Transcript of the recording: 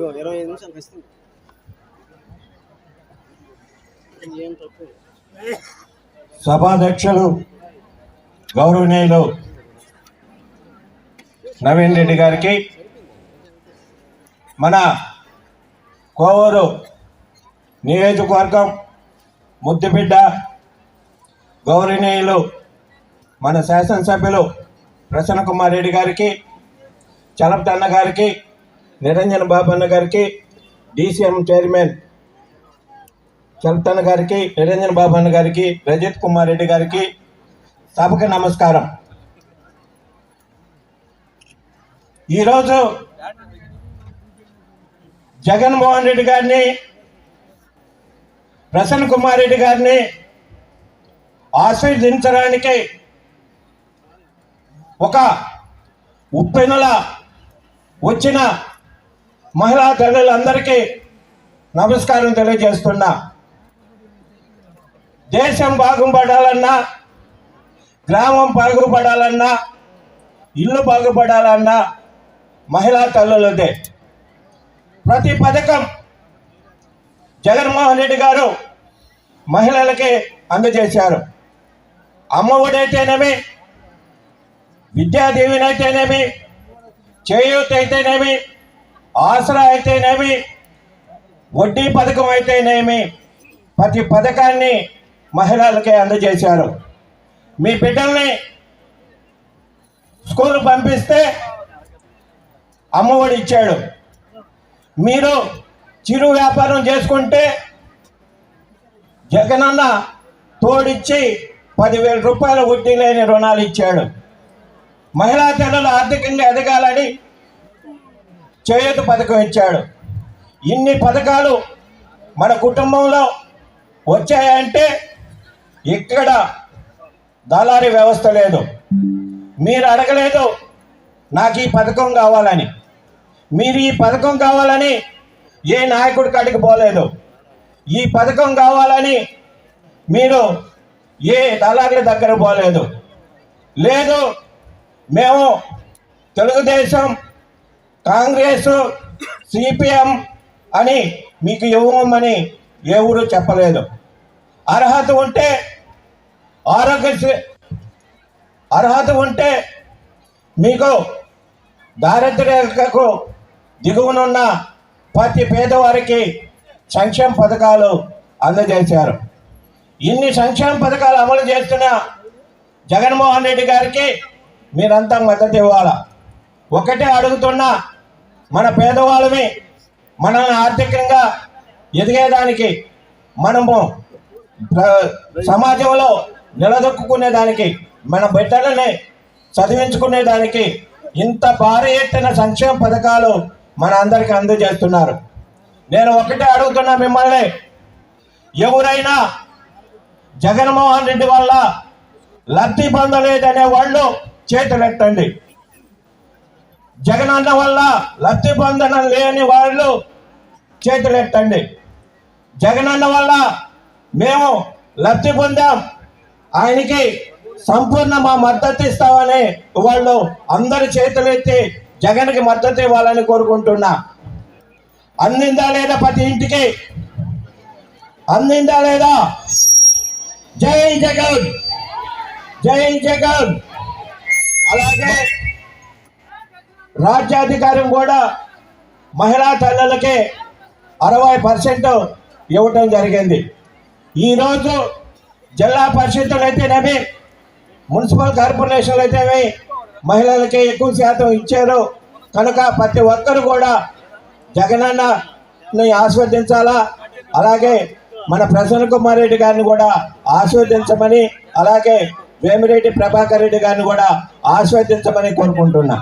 ఇదిగో ఇరవై ఐదు నిమిషాలు ఇస్తుంది సభాధ్యక్షులు గౌరవనీయులు నవీన్ రెడ్డి గారికి మన కోవూరు నియోజకవర్గం ముద్దుబిడ్డ గౌరవనీయులు మన శాసనసభ్యులు ప్రసన్న కుమార్ రెడ్డి గారికి చలపతన్న గారికి నిరంజన్ బాబు అన్న గారికి డీసీఎం చైర్మన్ చలతన్న గారికి నిరంజన్ బాబన్న గారికి రజత్ కుమార్ రెడ్డి గారికి సభకు నమస్కారం. ఈరోజు జగన్మోహన్ రెడ్డి గారిని ప్రసన్న కుమార్ రెడ్డి గారిని ఆశీర్వదించడానికి ఒక ఉప్పెనుల వచ్చిన మహిళా తల్లులందరికీ నమస్కారం తెలియజేస్తున్నా. దేశం బాగుపడాలన్నా గ్రామం బాగుపడాలన్నా ఇల్లు బాగుపడాలన్నా మహిళా తల్లులదే. ప్రతి పథకం జగన్మోహన్ రెడ్డి గారు మహిళలకి అందజేశారు. అమ్మఒడైతేనేమి విద్యాదేవినైతేనేమి అయితేనేమి చేయూత అయితేనేమి ఆసరా అయితేనేమి వడ్డీ పథకం అయితేనేమి ప్రతి పథకాన్ని మహిళలకే అందజేశారు. మీ బిడ్డల్ని స్కూల్ పంపిస్తే అమ్మఒడి ఇచ్చాడు. మీరు చిరు వ్యాపారం చేసుకుంటే జగనన్న తోడిచ్చి పదివేల రూపాయల వడ్డీ లేని రుణాలు ఇచ్చాడు. మహిళా తల్లులు ఆర్థికంగా ఎదగాలని చేయూత పథకం ఇచ్చాడు. ఇన్ని పథకాలు మన కుటుంబంలో వచ్చాయంటే ఇక్కడ దళారీ వ్యవస్థ లేదు. మీరు అడగలేదు నాకు ఈ పథకం కావాలని. మీరు ఈ పథకం కావాలని ఏ నాయకుడి కాడికి పోలేదు. ఈ పథకం కావాలని మీరు ఏ దళారుల దగ్గర పోలేదు. లేదు మేము తెలుగుదేశం కాంగ్రెస్ సిపిఎం అని మీకు ఇవ్వమని ఎవరు చెప్పలేదు. అర్హత ఉంటే ఆరోగ్యశ్రీ అర్హత ఉంటే మీకు దారిద్ర్యకు దిగువనున్న ప్రతి పేదవారికి సంక్షేమ పథకాలు అందజేశారు. ఇన్ని సంక్షేమ పథకాలు అమలు చేస్తున్న జగన్మోహన్ రెడ్డి గారికి మీరంతా మద్దతు ఇవ్వాలా? ఒకటే అడుగుతున్నా మన పేదవాళ్ళమే మనల్ని ఆర్థికంగా ఎదిగేదానికి మనము సమాజంలో నిలదొక్కునేదానికి మన బిడ్డలని చదివించుకునేదానికి ఇంత భారీ ఎత్తున సంక్షేమ పథకాలు మన అందరికీ అందజేస్తున్నారు. నేను ఒకటే అడుగుతున్నా మిమ్మల్ని ఎవరైనా జగన్మోహన్ రెడ్డి వల్ల లబ్ధి పొందలేదనే వాళ్ళు చేతులెత్తండి. జగనన్న వల్ల లబ్ధి పొందడం లేని వాళ్ళు చేతులెత్తండి. జగనన్న వల్ల మేము లబ్ధి పొందాం. ఆయనకి సంపూర్ణ మా మద్దతు ఇస్తామని వాళ్ళు అందరి చేతులెత్తి జగన్కి మద్దతు ఇవ్వాలని కోరుకుంటున్నా. అందిందా లేదా ప్రతి ఇంటికి? అందిందా లేదా? జై జగన్! జై జగన్! అలాగే రాజ్యాధికారం కూడా మహిళా తల్లులకే అరవై పర్సెంట్ ఇవ్వటం జరిగింది. ఈరోజు జిల్లా పరిషత్తులు అయితేనేమి మున్సిపల్ కార్పొరేషన్లు అయితేనేమి మహిళలకి ఎక్కువ శాతం ఇచ్చారు. కనుక ప్రతి ఒక్కరు కూడా జగనన్నని ఆస్వాదించాలా? అలాగే మన ప్రసన్న కుమార్ రెడ్డి గారిని కూడా ఆస్వాదించమని అలాగే వేమిరెడ్డి ప్రభాకర్ రెడ్డి గారిని కూడా ఆస్వాదించమని కోరుకుంటున్నా.